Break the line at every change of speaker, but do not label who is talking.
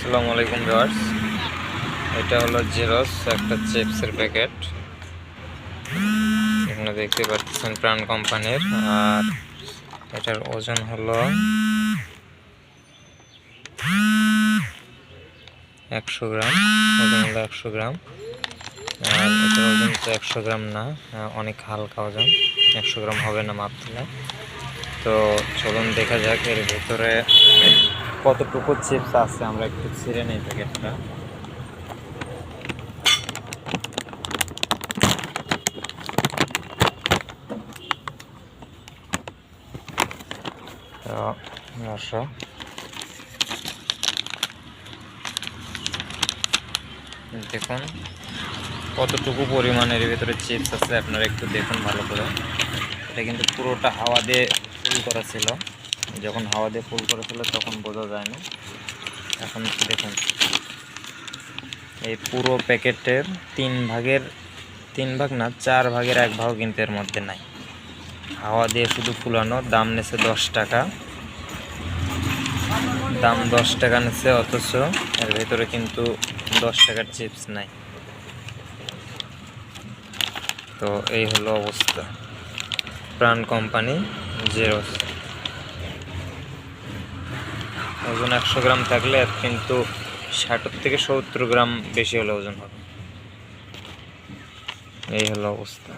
আসসালামু আলাইকুম ভিউয়ার্স। এটা হলো জেরক্স, একটা চিপসের প্যাকেট। এখানে দেখতে পাচ্ছেন প্রাণ কোম্পানির। আর এটার ওজন হলো একশো গ্রাম, ওজন হলো একশো গ্রাম। আর এটার ওজন তো একশো গ্রাম না অনেক হালকা ওজন, একশো গ্রাম হবে না মাপ তো চলুন দেখা যাক এর ভেতরে কতটুকু চিপস আছে, আমরা একটু ছিঁড়ে নিই প্যাকেটটা। দেখুন, কতটুকু পরিমাণের ভিতরে চিপস আছে, আপনারা একটু দেখুন ভালো করে। এটা কিন্তু পুরোটা হাওয়া দিয়ে ফুল করা ছিল। যখন হাওয়া দিয়ে ফুল করে ফেলে তখন বোঝা যায় না। এখন দেখুন, এই পুরো প্যাকেটের তিন ভাগের, তিন ভাগ না, চার ভাগের এক ভাগ কিন্তু এর মধ্যে নাই। হাওয়া দিয়ে শুধু ফুলানো, দাম নেছে দশ টাকা। দাম দশ টাকা নেছে, অথচ এর ভেতরে কিন্তু দশ টাকার চিপস নাই। তো এই হলো অবস্থা। প্রাণ কোম্পানি জেরোস ওজন একশো গ্রাম থাকলে কিন্তু ষাটের থেকে সত্তর গ্রাম বেশি হলে ওজন হবে। এই হলো অবস্থা।